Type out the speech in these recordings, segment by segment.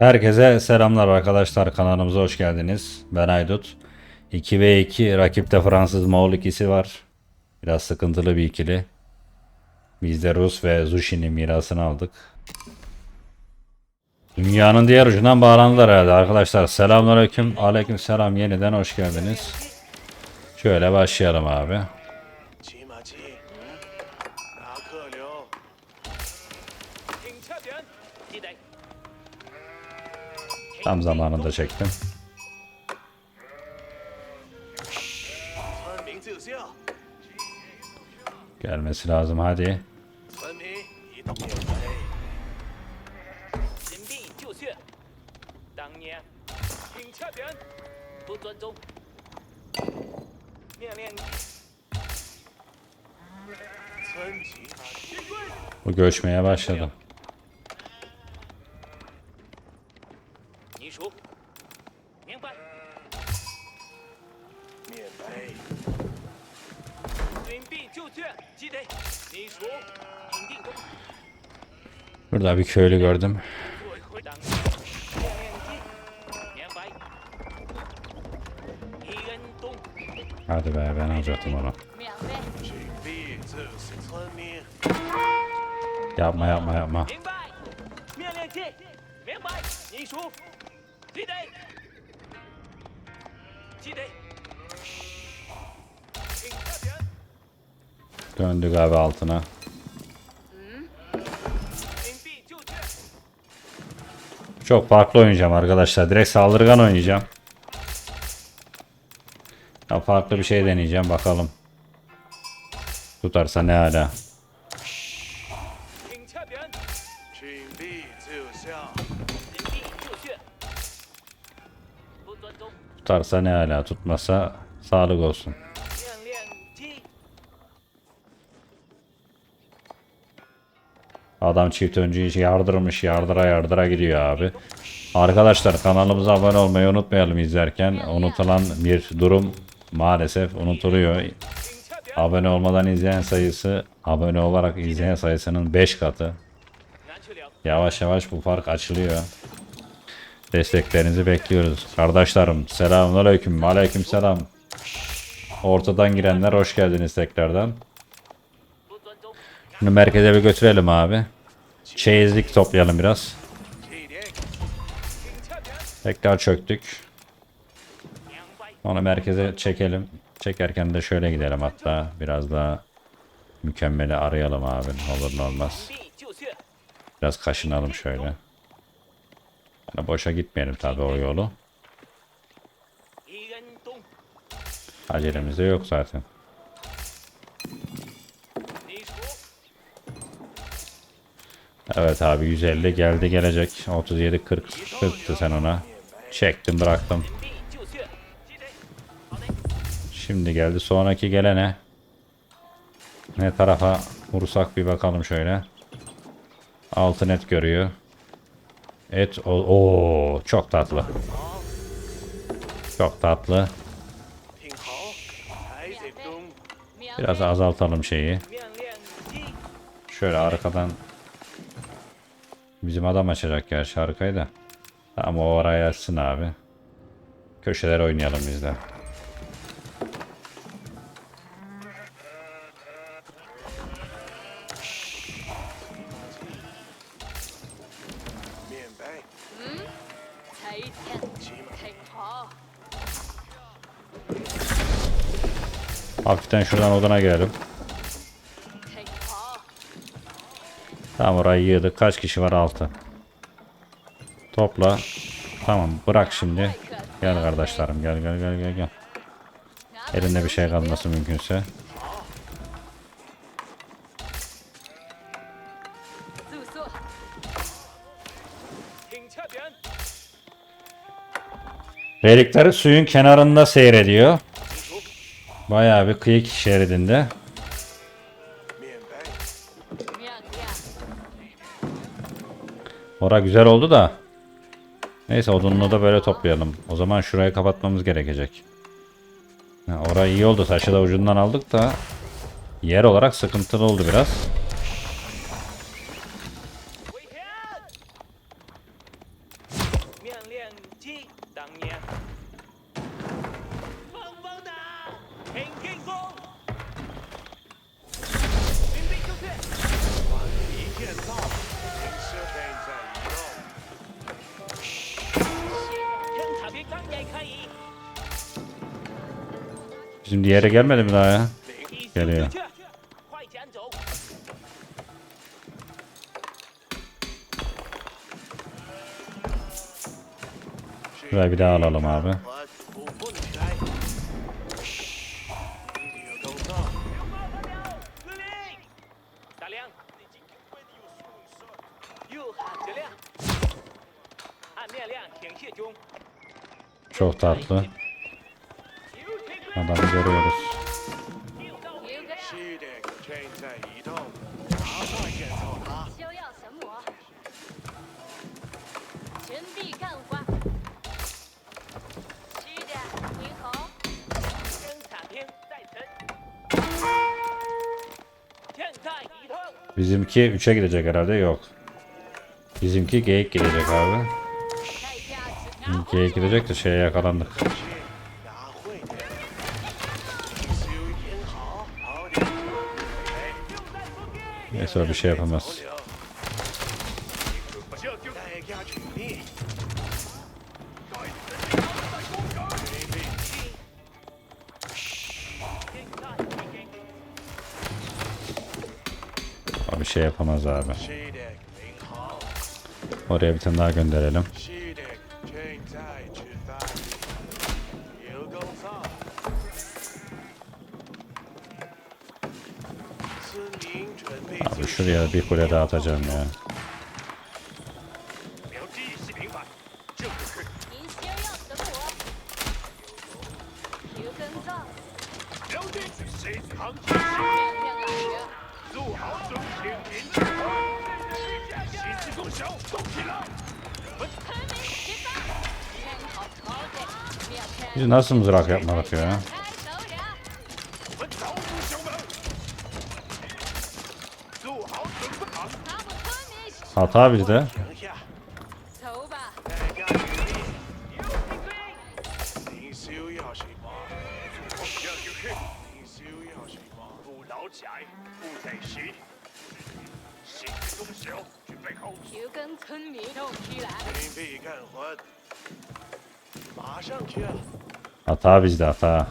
Herkese selamlar arkadaşlar kanalımıza hoş geldiniz. Ben Aydut. 2 ve 2 rakipte Fransız Moğol ikisi var. Biraz sıkıntılı bir ikili. Biz de Rus ve Zushi'nin mirasını aldık. Dünyanın diğer ucundan bağlandılar herhalde arkadaşlar. Selamünaleyküm. Aleyküm selam. Yeniden hoş geldiniz. Şöyle başlayalım abi. Tam zamanında çektim. Gelmesi lazım hadi. Bu göçmeye başladım. Burada bir köylü gördüm. Hadi be ben alacaktım onu. Yapma yapma yapma. Döndük abi altına. Çok farklı oynayacağım arkadaşlar. Direkt saldırgan oynayacağım. Ya farklı bir şey deneyeceğim bakalım. Tutarsa ne hala. Tutarsa ne hala tutmasa sağlık olsun. Adam çift öncüyü yardırmış yardıra yardıra gidiyor abi. Arkadaşlar kanalımıza abone olmayı unutmayalım izlerken. Unutulan bir durum maalesef unutuluyor. Abone olmadan izleyen sayısı abone olarak izleyen sayısının 5 katı. Yavaş yavaş bu fark açılıyor. Desteklerinizi bekliyoruz. Kardeşlerim selamun aleyküm. Aleyküm selam. Ortadan girenler hoş geldiniz tekrardan. Şunu merkeze bir götürelim abi. Çeyizlik toplayalım biraz. Tekrar çöktük. Onu merkeze çekelim. Çekerken de şöyle gidelim hatta. Biraz daha mükemmeli arayalım abi. Olur ne olmaz. Biraz kaşınalım şöyle. Yani boşa gitmeyelim tabi o yolu. Acelemiz de yok zaten. Evet abi 150 geldi gelecek. 37 40 40'tı sen ona. Çektim bıraktım. Şimdi geldi sonraki gelene. Ne tarafa vursak bir bakalım şöyle. Altın et görüyor. Et o çok tatlı. Çok tatlı. Biraz azaltalım şeyi. Şöyle arkadan Bizim adam açacak ya şarkıyı da. Ama o araya açsın abi. Köşeler oynayalım biz de. Hafiften şuradan odana girelim. Tamam orayı yığdık. Kaç kişi var? 6. Topla. Tamam bırak şimdi. Gel kardeşlerim gel gel gel gel gel. Elinde bir şey kalması mümkünse. Relikleri suyun kenarında seyrediyor. Bayağı bir kıyı şeridinde. Ora güzel oldu da. Neyse odununu da böyle toplayalım. O zaman şurayı kapatmamız gerekecek. Ha, orayı iyi oldu. Taşı da ucundan aldık da. Yer olarak sıkıntılı oldu biraz. Diğeri gelmedi mi daha ya? Geliyor. Şurayı bir daha alalım abi. Çok tatlı. Adamı görüyoruz. Bizimki 3'e gidecek herhalde yok. Bizimki geyik gidecek abi. Geyik gidecek de şeye yakalandık. Yoksa bir şey yapamaz. Abi şey yapamaz abi. Oraya bir tane daha gönderelim. Şöyle bir kule daha atacağım ya. Biz nasıl mızrak yapmadık ya? Hata bizde. Hata bizde hata.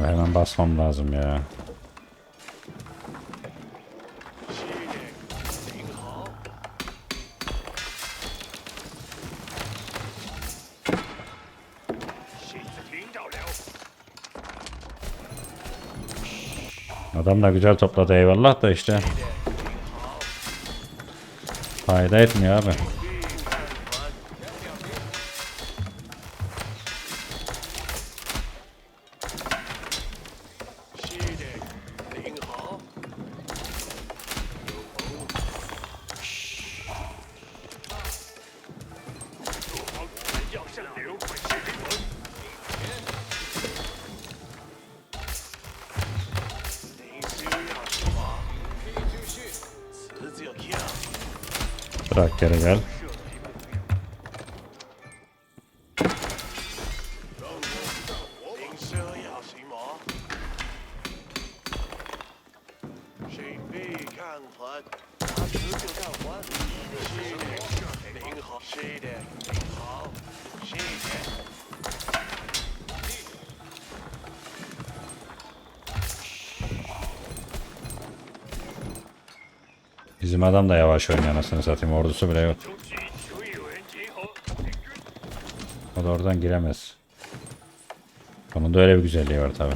Abi hemen basmam lazım ya. Adam da güzel topladı eyvallah da işte. Fayda etmiyor abi. Bizim adam da yavaş oynuyor anasını satayım. Ordusu bile yok. O da oradan giremez. Onun da öyle bir güzelliği var tabii.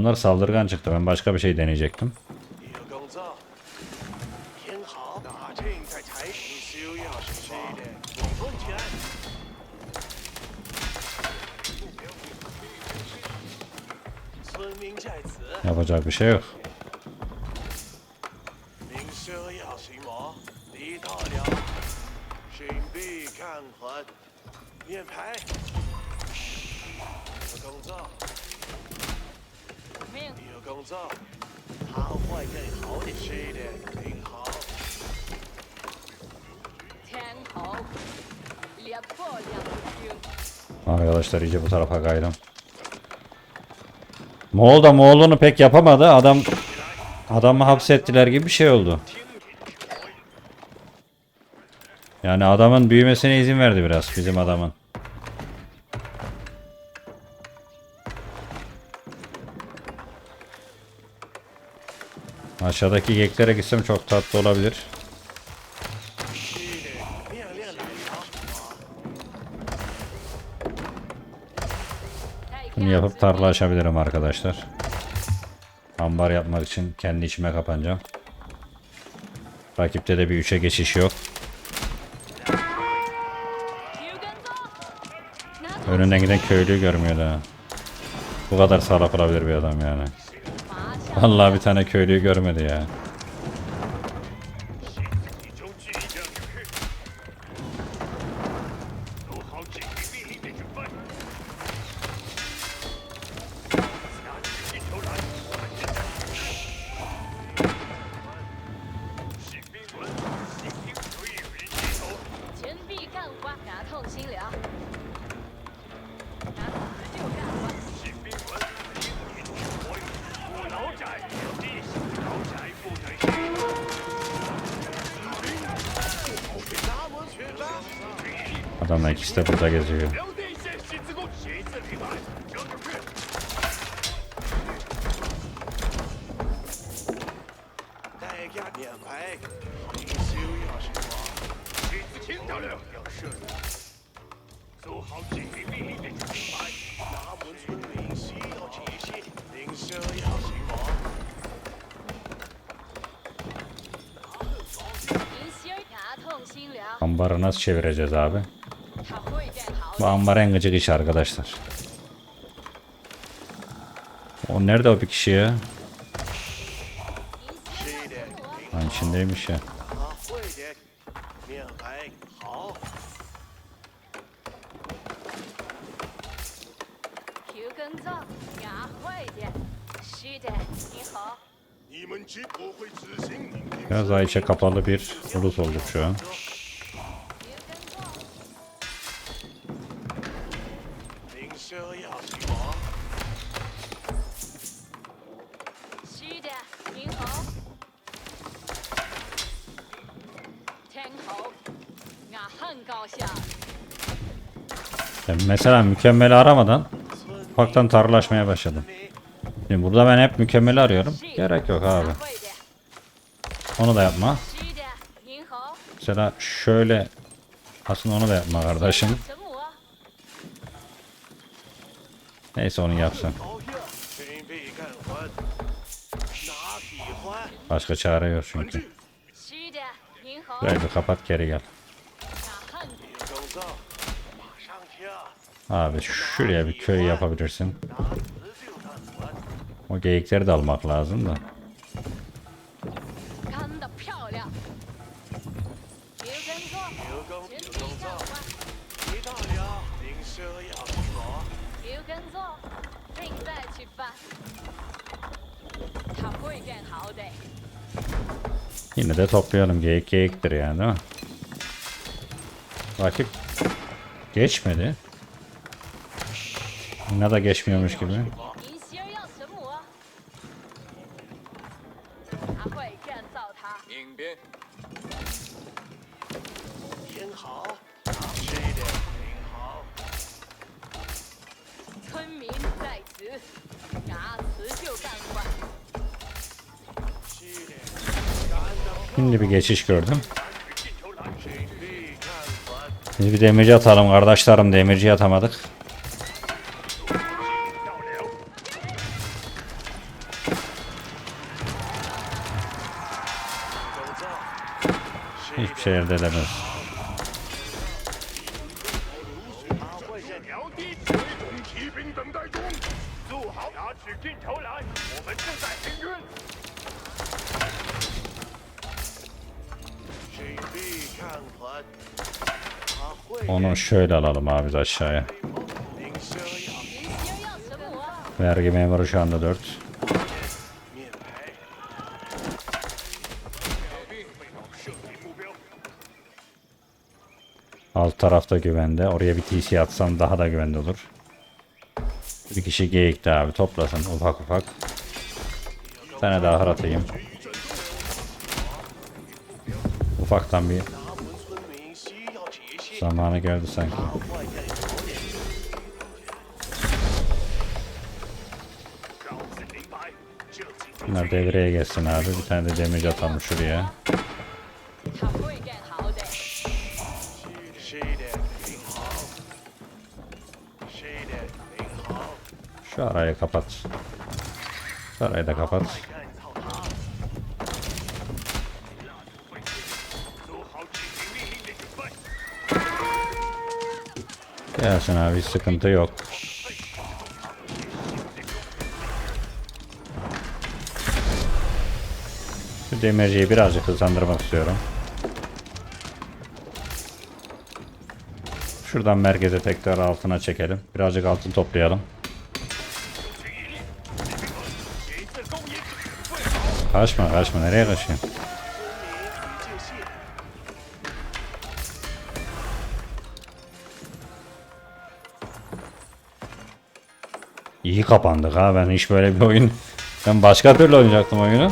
Adamlar saldırgan çıktı. Ben başka bir şey deneyecektim. Yapacak bir şey yok. 魔，你到了，寻必看魂，面牌，有工作，命有工作，他会更好的吃的，挺好。天后，猎破两军。 Arkadaşlar iyice bu tarafa kaydım. Moğol da Moğol'unu pek yapamadı. Adam adamı hapsettiler gibi bir şey oldu. Yani adamın büyümesine izin verdi biraz bizim adamın. Aşağıdaki geklere gitsem çok tatlı olabilir. Bunu yapıp tarla açabilirim arkadaşlar. Ambar yapmak için kendi içime kapanacağım. Rakipte de bir 3'e geçiş yok. Önünden giden köylüyü görmüyor daha. Bu kadar salak olabilir bir adam yani. Vallahi bir tane köylüyü görmedi ya. 心凉。Ambarı nasıl çevireceğiz abi? Bu ambar en gıcık iş arkadaşlar. O nerede o bir kişi ya? Lan içindeymiş ya. Biraz Ayça kapalı bir ulus olduk şu an. silly mesela mükemmeli aramadan ufaktan tarlaşmaya başladım. Şimdi burada ben hep mükemmeli arıyorum. Gerek yok abi. Onu da yapma. Mesela şöyle aslında onu da yapma kardeşim. Neyse onu yapsın. Başka çare yok çünkü. Böyle kapat geri gel. Abi şuraya bir köy yapabilirsin. O geyikleri de almak lazım da. 干得漂亮。有跟踪，有工全有臂工作，干花。你到了，领袖要行魔。有跟踪，另再去办。他会变好的。 Yine de toplayalım. Geyik geyiktir yani değil mi? Rakip geçmedi. Yine de geçmiyormuş gibi. geçiş gördüm. Biz bir demirci atalım kardeşlerim. Demirci atamadık. Hiçbir şey elde edemiyoruz. şöyle alalım abi biz aşağıya. Vergi memuru şu anda 4. Alt tarafta güvende. Oraya bir TC atsam daha da güvende olur. Bir kişi geyikti abi. Toplasın ufak ufak. Bir tane daha haratayım. Ufaktan bir Zamanı geldi sanki. Bunlar devreye gelsin abi. Bir tane de damage atalım şuraya. Şu arayı kapat. Şu arayı da kapat. Yasin abi sıkıntı yok. Şu demirciyi birazcık hızlandırmak istiyorum. Şuradan merkeze tekrar altına çekelim. Birazcık altın toplayalım. Kaçma kaçma nereye kaçıyorsun? İyi kapandık ha ben hiç böyle bir oyun ben başka türlü oynayacaktım oyunu.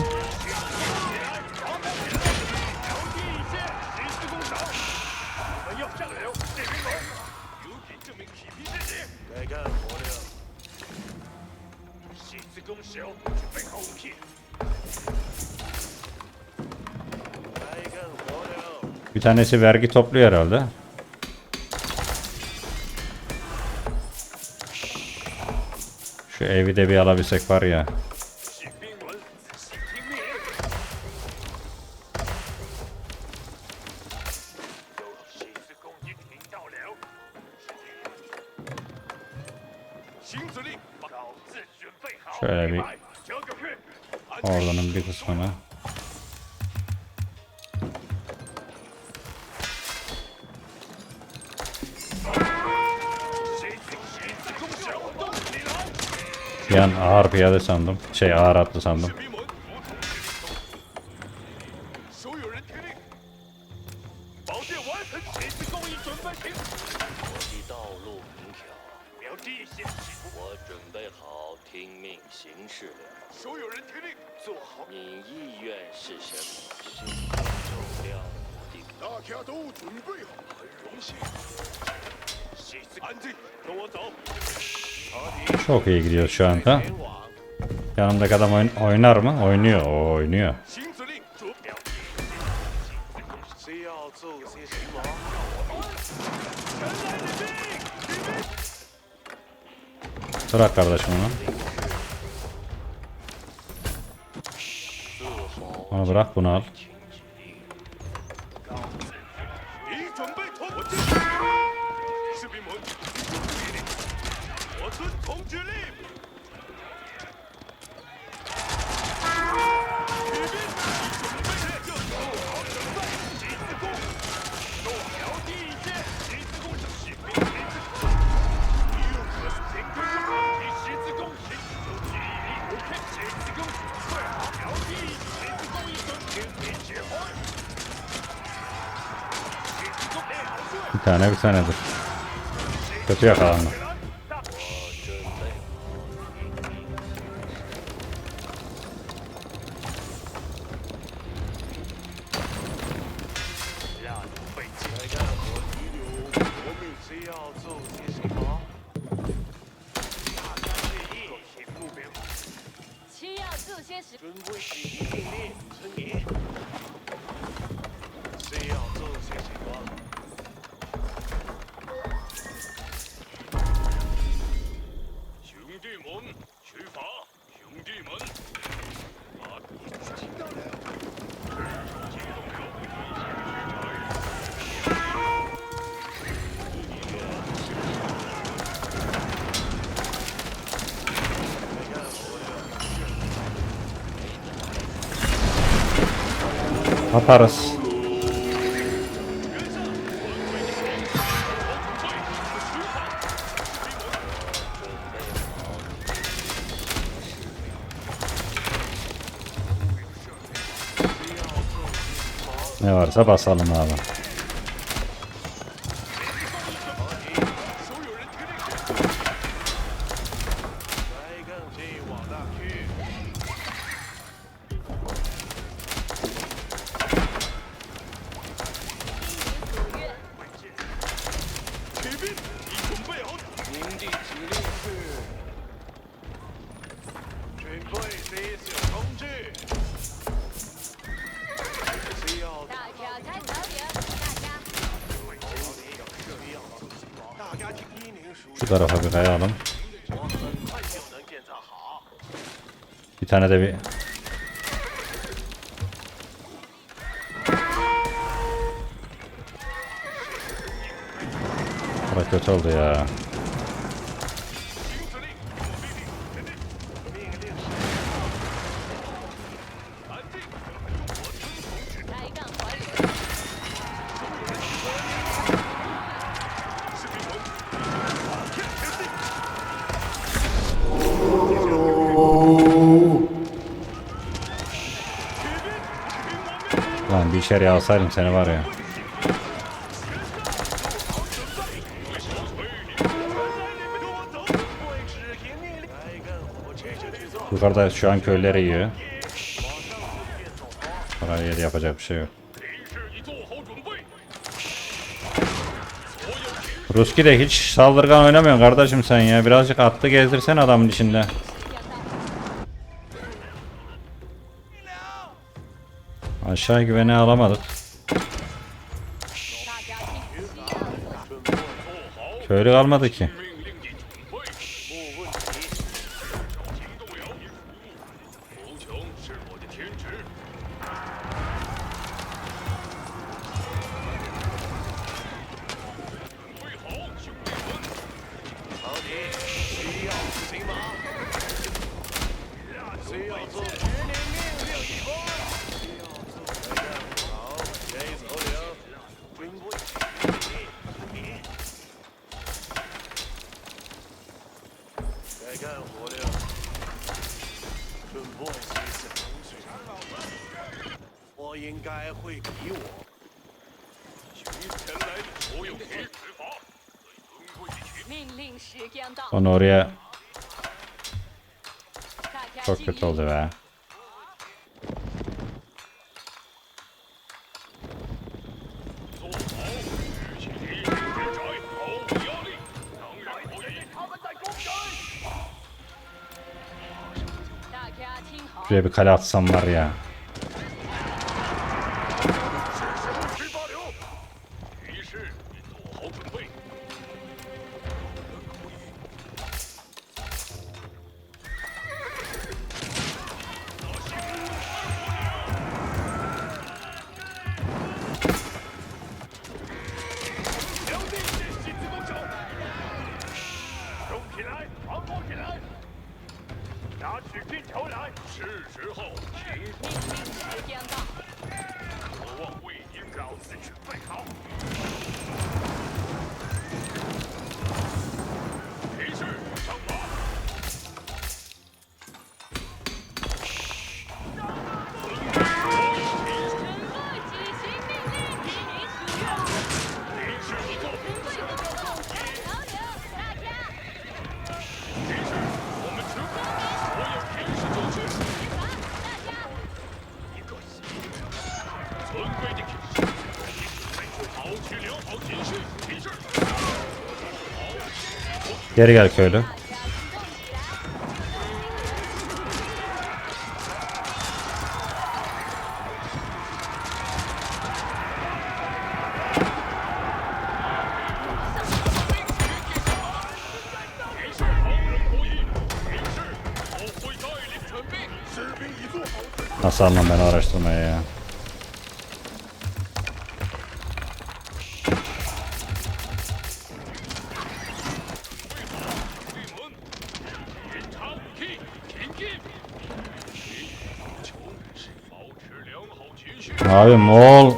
Bir tanesi vergi topluyor herhalde. ei miten vielä avissa pärjää. Bir an ağır piyade sandım. Şey ağır atlı sandım. iyi gidiyoruz şu anda. Yanımdaki adam oyn oynar mı? Oynuyor. O oynuyor. Bırak kardeşim onu. Onu bırak bunu al. 那个算了，不，这车开完了。Atarız. Ne varsa basalım abi. tane de bir Para kötü oldu ya. beşer yağsaydım seni var ya. Yukarıda şu an köylere yiyor. Oraya da yapacak bir şey yok. Ruski de hiç saldırgan oynamıyorsun kardeşim sen ya. Birazcık atlı gezdirsen adamın içinde. Aşağı güvene alamadık. Köylü kalmadı ki. Onu oraya... Çok kötü oldu be. Şuraya bir kale atsam var ya. Geri gel köylü. Nasıl almam ben araştırmaya ya. 哪持良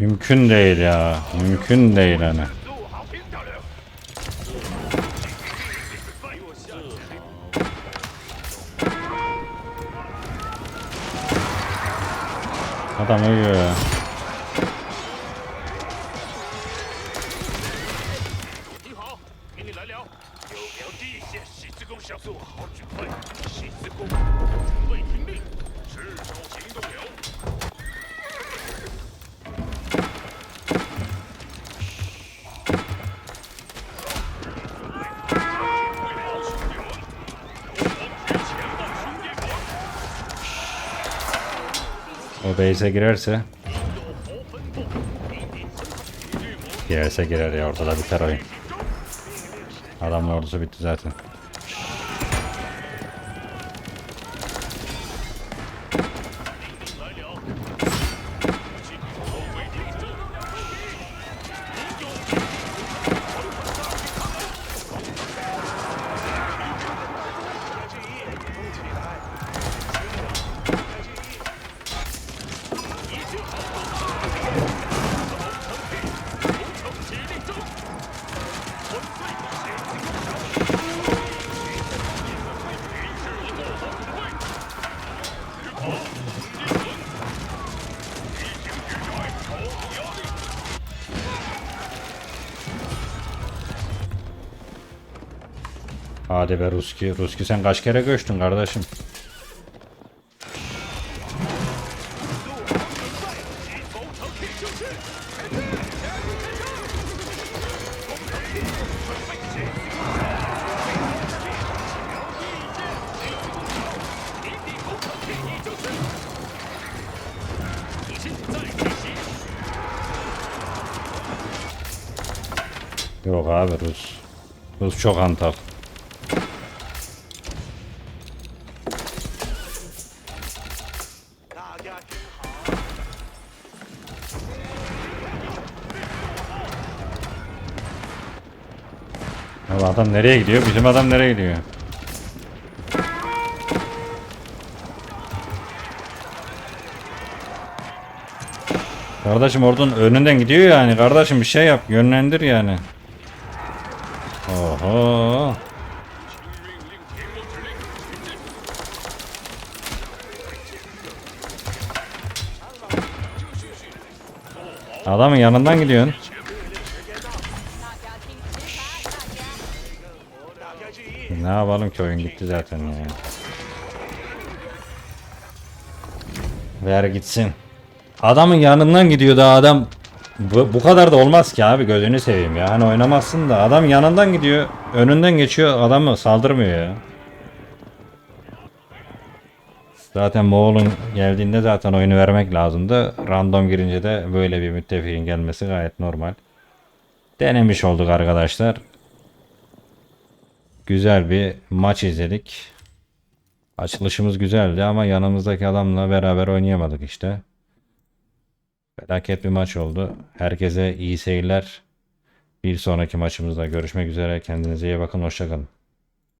Mümkün değil ya. Mümkün değil hani. Adam ölüyor ya. Base'e girerse Girerse girer ya ortada biter oyun. Adamın ordusu bitti zaten. Hadi be Ruski. Ruski sen kaç kere göçtün kardeşim? Yok abi Rus. Rus çok hantal. “ adam nereye gidiyor? Bizim adam nereye gidiyor? Kardeşim oradan önünden gidiyor yani. Kardeşim bir şey yap. Yönlendir yani. Oho. Adamın yanından gidiyorsun. Ne yapalım ki oyun gitti zaten ya. Ver gitsin. Adamın yanından gidiyor da adam bu, bu kadar da olmaz ki abi gözünü seveyim ya. Hani oynamazsın da adam yanından gidiyor. Önünden geçiyor adamı saldırmıyor ya. Zaten Moğol'un geldiğinde zaten oyunu vermek lazımdı. Random girince de böyle bir müttefikin gelmesi gayet normal. Denemiş olduk arkadaşlar. Güzel bir maç izledik. Açılışımız güzeldi ama yanımızdaki adamla beraber oynayamadık işte. Felaket bir maç oldu. Herkese iyi seyirler. Bir sonraki maçımızda görüşmek üzere. Kendinize iyi bakın. Hoşçakalın.